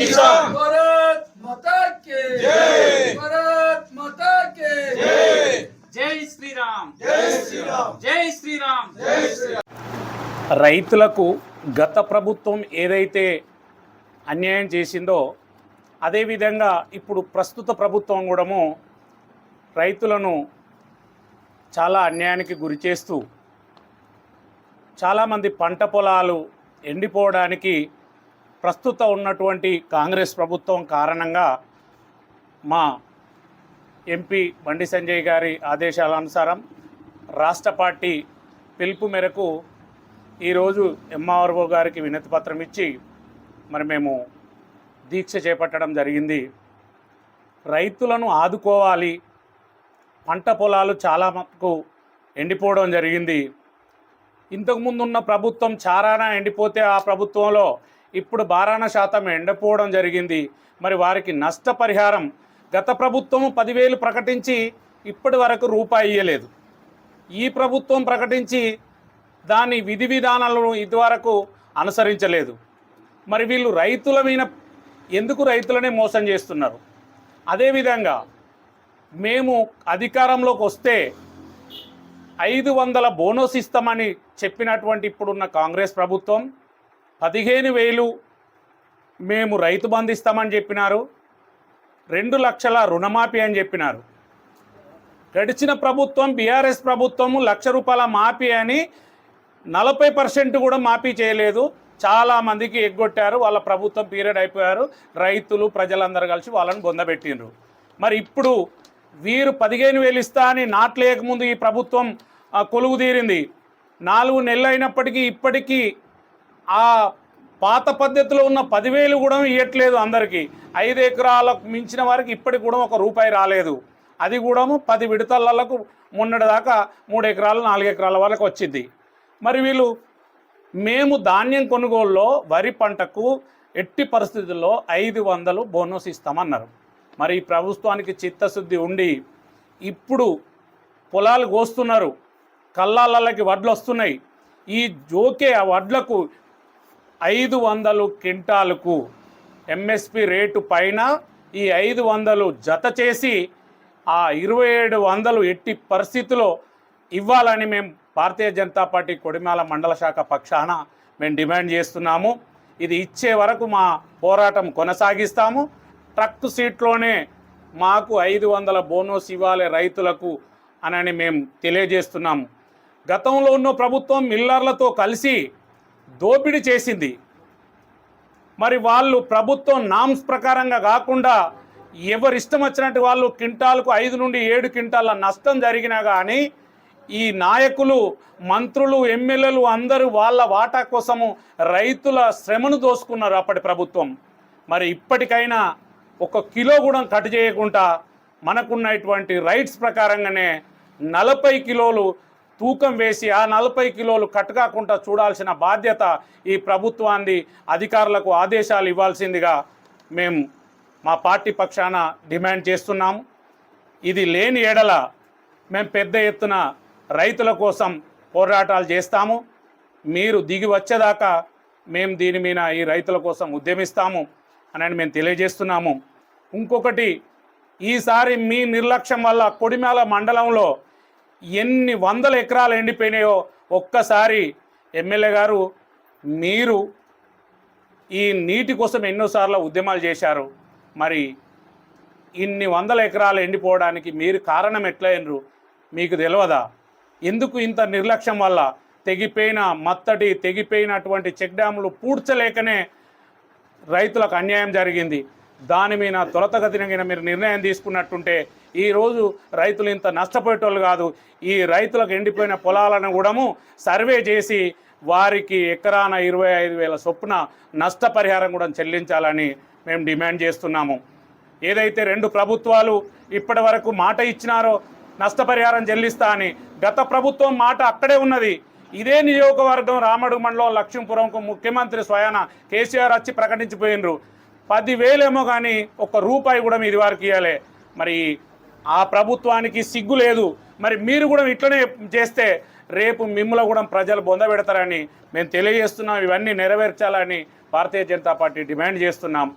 కిసాన్ భారత్ మాతా కే జై. భారత్ మాతా కే జై శ్రీరామ్ జై శ్రీరామ్ జై శ్రీరామ్ జై శ్రీరామ్ రైతులకు గత ప్రభుత్వం ఏదైతే అన్యాయం చేసిందో అదేవిధంగా ఇప్పుడు ప్రస్తుత ప్రభుత్వం కూడాము రైతులను చాలా అన్యాయానికి గురి చేస్తూ చాలామంది పంట పొలాలు ఎండిపోవడానికి ప్రస్తుత ఉన్నటువంటి కాంగ్రెస్ ప్రభుత్వం కారణంగా మా ఎంపీ బండి సంజయ్ గారి ఆదేశాల అనుసారం రాష్ట్ర పార్టీ పిలుపు మేరకు ఈరోజు ఎంఆర్ఓ గారికి వినతిపత్రం ఇచ్చి మరి మేము దీక్ష చేపట్టడం జరిగింది. రైతులను ఆదుకోవాలి. పంట పొలాలు చాలా మటుకు ఎండిపోవడం జరిగింది. ఇంతకుముందు ఉన్న ప్రభుత్వం చారానా ఎండిపోతే ఆ ప్రభుత్వంలో ఇప్పుడు బారాన శాతం ఎండపోవడం జరిగింది. మరి వారికి నష్టపరిహారం గత ప్రభుత్వం పదివేలు ప్రకటించి ఇప్పటి వరకు రూపాయి ఇయ్యలేదు. ఈ ప్రభుత్వం ప్రకటించి దాని విధి విధానాలను ఇదివరకు అనుసరించలేదు. మరి వీళ్ళు రైతుల మీద ఎందుకు రైతులనే మోసం చేస్తున్నారు? అదేవిధంగా మేము అధికారంలోకి వస్తే ఐదు వందల బోనస్ ఇస్తామని చెప్పినటువంటి ఇప్పుడున్న కాంగ్రెస్ ప్రభుత్వం పదిహేను వేలు మేము రైతు బంధిస్తామని చెప్పినారు. రెండు లక్షల రుణమాఫీ అని చెప్పినారు. గడిచిన ప్రభుత్వం బీఆర్ఎస్ ప్రభుత్వము లక్ష రూపాయల మాఫీ అని నలభై పర్సెంట్ కూడా మాఫీ చేయలేదు. చాలా మందికి ఎగ్గొట్టారు. వాళ్ళ ప్రభుత్వం పీరియడ్ అయిపోయారు. రైతులు ప్రజలందరూ కలిసి వాళ్ళని బొందబెట్టిండ్రు మరి ఇప్పుడు వీరు పదిహేను వేలు ఇస్తా అని నాట్లేయకముందు ఈ ప్రభుత్వం కొలువు తీరింది. నాలుగు నెలలు అయినప్పటికీ ఇప్పటికీ ఆ పాత పద్ధతిలో ఉన్న పదివేలు కూడా ఇవ్వట్లేదు అందరికీ. ఐదు ఎకరాలకు మించిన వారికి ఇప్పటికి కూడా ఒక రూపాయి రాలేదు. అది కూడా పది విడతలకు మొన్నటి దాకా మూడు ఎకరాలు నాలుగు ఎకరాల వరకు వచ్చింది. మరి వీళ్ళు మేము ధాన్యం కొనుగోలులో వరి పంటకు ఎట్టి పరిస్థితుల్లో ఐదు వందలు బోనస్ ఇస్తామన్నారు. మరి ఈ ప్రభుత్వానికి చిత్తశుద్ధి ఉండి ఇప్పుడు పొలాలు కోస్తున్నారు. కల్లాలకి వడ్లు వస్తున్నాయి ఈ జోకే ఆ వడ్లకు ఐదు వందలు క్వింటాలకు ఎంఎస్పి రేటు పైన ఈ ఐదు వందలు జత చేసి ఆ ఇరవై ఏడు వందలు ఎట్టి పరిస్థితిలో ఇవ్వాలని మేము భారతీయ జనతా పార్టీ కొడిమాల మండల శాఖ పక్షాన మేము డిమాండ్ చేస్తున్నాము. ఇది ఇచ్చే వరకు మా పోరాటం కొనసాగిస్తాము. ట్రక్ సీట్లోనే మాకు ఐదు వందల బోనస్ ఇవ్వాలి రైతులకు అనని మేము తెలియజేస్తున్నాము. గతంలో ఉన్న ప్రభుత్వం మిల్లర్లతో కలిసి దోపిడీ చేసింది. మరి వాళ్ళు ప్రభుత్వం నామ్స్ ప్రకారంగా కాకుండా ఎవరిష్టం ఇష్టం వచ్చినట్టు వాళ్ళు క్వింటాలకు ఐదు నుండి ఏడు క్వింటాల నష్టం జరిగినా కానీ ఈ నాయకులు మంత్రులు ఎమ్మెల్యేలు అందరూ వాళ్ళ వాటా కోసము రైతుల శ్రమను దోసుకున్నారు అప్పటి ప్రభుత్వం. మరి ఇప్పటికైనా ఒక కిలో కూడా కట్ చేయకుండా మనకున్నటువంటి రైట్స్ ప్రకారంగానే నలభై కిలోలు తూకం వేసి ఆ నలభై కిలోలు కట్ కాకుండా చూడాల్సిన బాధ్యత ఈ ప్రభుత్వాన్ని అధికారులకు ఆదేశాలు ఇవ్వాల్సిందిగా మేము మా పార్టీ పక్షాన డిమాండ్ చేస్తున్నాము ఇది లేని ఎడల మేము పెద్ద ఎత్తున రైతుల కోసం పోరాటాలు చేస్తాము. మీరు దిగి వచ్చేదాకా మేము దీని మీద ఈ రైతుల కోసం ఉద్యమిస్తాము అని మేము తెలియజేస్తున్నాము. ఇంకొకటి ఈసారి మీ నిర్లక్ష్యం వల్ల కొడిమేల మండలంలో ఎన్ని వందల ఎకరాలు ఎండిపోయినాయో ఒక్కసారి ఎమ్మెల్యే గారు మీరు ఈ నీటి కోసం ఎన్నోసార్లు ఉద్యమాలు చేశారు. మరి ఇన్ని వందల ఎకరాలు ఎండిపోవడానికి మీరు కారణం ఎట్లయినరు? మీకు తెలియదా ఎందుకు ఇంత నిర్లక్ష్యం వల్ల తెగిపోయిన మత్తటి తెగిపోయినటువంటి చెక్ డ్యాములు పూడ్చలేకనే రైతులకు అన్యాయం జరిగింది? దాని మీద త్వరతగతిన మీరు నిర్ణయం తీసుకున్నట్టుంటే ఈరోజు రైతులు ఇంత నష్టపోయేటోళ్ళు కాదు. ఈ రైతులకు ఎండిపోయిన పొలాలను కూడాము సర్వే చేసి వారికి ఎకరాన ఇరవై ఐదు వేల చొప్పున నష్టపరిహారం కూడా చెల్లించాలని మేము డిమాండ్ చేస్తున్నాము. ఏదైతే రెండు ప్రభుత్వాలు ఇప్పటి వరకు మాట ఇచ్చినారో నష్టపరిహారం చెల్లిస్తా అని గత ప్రభుత్వం మాట అక్కడే ఉన్నది. ఇదే నియోజకవర్గం రామడు మండలం లక్ష్మీపురంకు ముఖ్యమంత్రి స్వయాన కేసీఆర్ వచ్చి ప్రకటించిపోయినరు. పదివేలేమో కానీ ఒక్క రూపాయి కూడా ఇది వారికి ఇవ్వాలి మరి ఆ ప్రభుత్వానికి సిగ్గు లేదు. మరి మీరు కూడా ఇట్లనే చేస్తే రేపు మిమ్మల్ని కూడా ప్రజలు బొందబెడతారని మేము తెలియజేస్తున్నాం. ఇవన్నీ నెరవేర్చాలని భారతీయ జనతా పార్టీ డిమాండ్ చేస్తున్నాం.